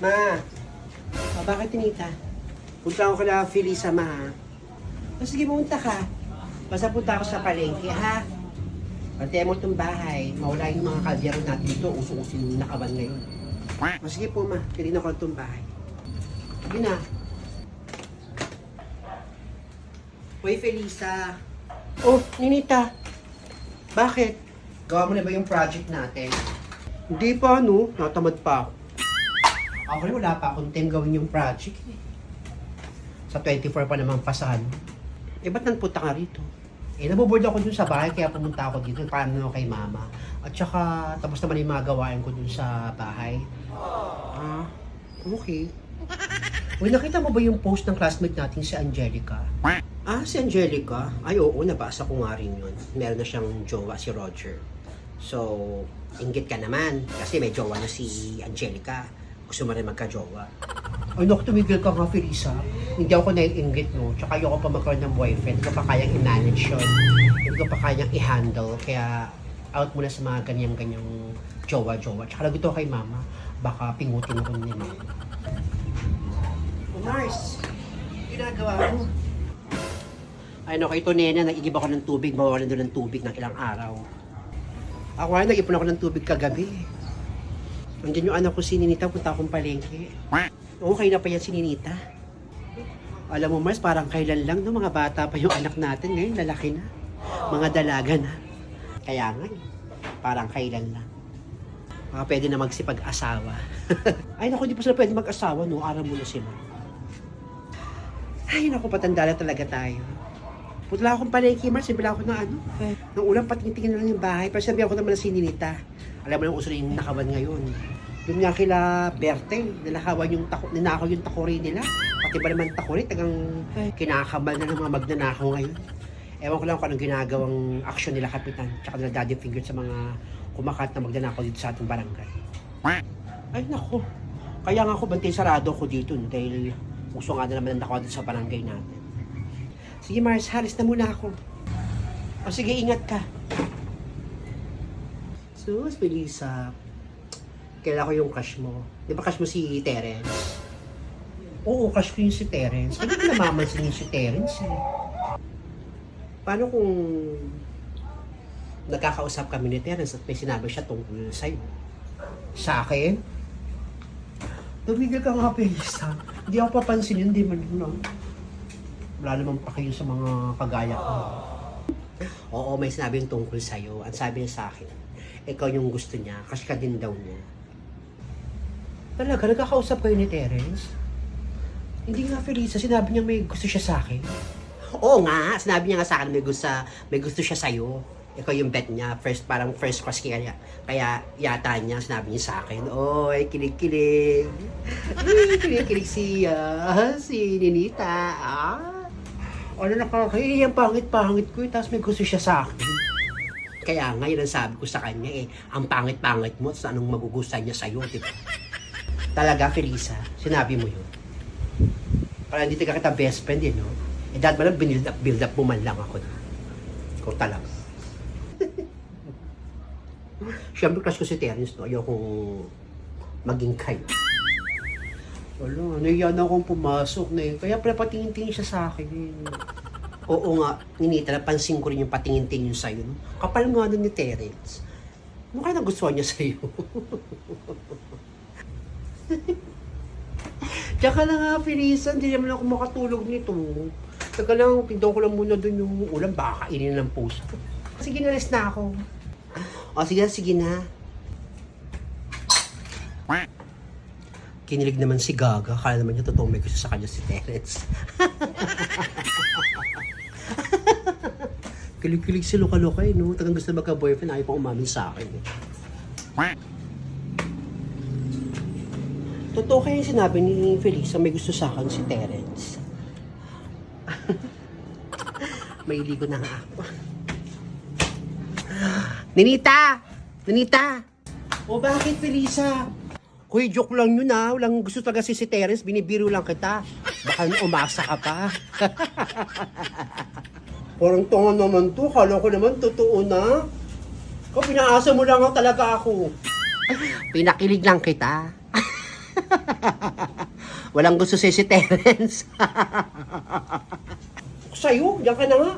Ma, oh, bakit tinita? Punta ako kala Felisa, ma. ha? O sige, pumunta ka. Basta punta ako sa palengke, ha? Pantay mo itong bahay. Mawala yung mga kalyaro natin dito. Uso-uso yung nakaban ngayon. O sige po, ma. Pilin ako itong bahay. Sige na. Hoy, Felisa. Oh, Ninita. Bakit? Gawa mo na ba yung project natin? Hindi pa, no? Natamad pa ako. Ako rin wala pa akong time gawin yung project. Sa 24 pa naman pasahan. Eh, ba't nagpunta ka rito? Eh, naboboard ako dun sa bahay, kaya pumunta ako dito para naman kay mama. At saka, tapos naman yung mga gawain ko dun sa bahay. Ah, okay. Uy, nakita mo ba yung post ng classmate natin si Angelica? Ah, si Angelica? Ay, oo, nabasa ko nga rin yun. Meron na siyang jowa, si Roger. So, inggit ka naman. Kasi may jowa na si Angelica. Gusto mo rin magka-jowa. Ay, naku, tumigil ka nga, Felisa. Hindi ako naiinggit, no? Tsaka ayoko pa magkaroon ng boyfriend. Hindi ko pa kayang i-manage yun. Hindi ko pa kayang i-handle. Kaya, out muna sa mga ganyang-ganyang jowa-jowa. Tsaka nagito kay mama. Baka pingutin ako ni mama. Mars, ginagawa mo? Ay, no, ito nena, nag-igib ako ng tubig, mawawalan doon ng tubig ng ilang araw. Ako ay nag-ipon ako ng tubig kagabi. Nandiyan yung anak ko si Ninita, punta akong palengke. Oo, kayo na pa yan si Ninita. Alam mo, Mars, parang kailan lang, no, mga bata pa yung anak natin. Ngayon, lalaki na. Mga dalaga na. Kaya nga, eh, parang kailan lang. Mga pwede na magsipag-asawa. Ay, naku, hindi pa sila pwede mag-asawa, no? Aram mo na sila. Ay, naku, patanda na talaga tayo. Putla akong palengke, Mars. Sabi lang ako ng ano. Nung ulang patingin na lang yung bahay. Pero sabi ako naman na si Ninita. Alam mo nang uso yung nakawan ngayon. Yung nga kila Berte, nilakawan yung tako, ninakaw yung takuri nila. Pati ba naman takuri, tagang kinakabal na ng mga magnanakaw ngayon. Ewan ko lang kung anong ginagawang aksyon nila, Kapitan. Tsaka nila daddy finger sa mga kumakat na magnanakaw dito sa ating barangay. Ay, nako. Kaya nga ako bantay sarado ko dito no, dahil uso nga na naman ang nakaw dito sa barangay natin. Sige Mars, halis na muna ako. O sige, ingat ka. Sus, Melissa. Kailan ko yung crush mo. Di ba crush mo si Terence? Oo, crush ko yung si Terence. Hindi ko namamansin yung si Terence eh. Paano kung nagkakausap kami ni Terence at may sinabi siya tungkol sa'yo? Sa akin? Tumigil ka nga, Melissa. Hindi ako papansin yun, di man no? Wala namang pakiyo sa mga kagaya ko. Oo, may sinabi yung tungkol sa'yo. Ang sabi niya sa akin, ikaw yung gusto niya, kasi ka din daw niya. Talaga, nagkakausap kayo ni Terence? Hindi nga, Felisa, sinabi niya may gusto siya sa akin. Oo nga, sinabi niya nga sa akin may gusto, may gusto siya sa'yo. Ikaw yung bet niya, first, parang first crush kaya, kaya yata niya, sinabi niya sa akin, Oy, kilig-kilig. Ay, kilig-kilig si, si Ninita. Ah. Ano nakakahiya, ang pangit-pangit ko, eh, tapos may gusto siya sa akin. Kaya nga, yun ang sabi ko sa kanya eh, ang pangit-pangit mo, sa anong magugustuhan niya sa'yo, di ba? Talaga, Felisa, sinabi mo yun. Para hindi ka kita best friend eh, no? Eh, dahil ba lang build up, build up mo man lang ako. Ikaw talaga. Siyempre, crush ko si Terence, no? Ayokong maging kayo. Wala, nahiya na akong pumasok na eh. Kaya pala patingin-tingin siya sa akin eh. Oo nga, ninita, napansin ko rin yung patingin-tingin sa'yo. No? Kapal nga nun ni Terence. Ano kaya nagustuhan niya sa'yo? Tsaka na nga, Felisa, hindi naman ako makatulog nito. Tsaka lang, pindaw ko lang muna dun yung ulam, baka kainin ng puso. Sige na, rest na ako. O, sige na, sige na. Kinilig naman si Gaga. Kala naman niya totoo may gusto sa kanya si Terence. Kilig-kilig si Luka-Luka eh, no? Tagang gusto magka-boyfriend, ayaw pa umamin sa akin. Totoo kaya yung sinabi ni Felisa may gusto sa akin si Terence. may ligo na nga ako. Ninita! Ninita! O bakit, Felisa? Kuy, joke lang yun ah. Walang gusto talaga si si Terence. Binibiro lang kita. Baka umasa ka pa. Parang tonga naman to. Kala ko naman totoo na. Ikaw, pinaasa mo lang talaga ako. Pinakilig lang kita. Walang gusto si si Terence. Sa'yo, diyan ka na nga.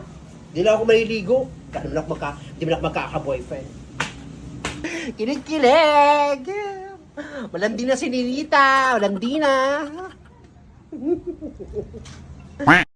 Hindi na ako maliligo. Hindi ako, magka, hindi na ako magkaka-boyfriend. Kilig-kilig! Walang di na si Ninita. Walang di na.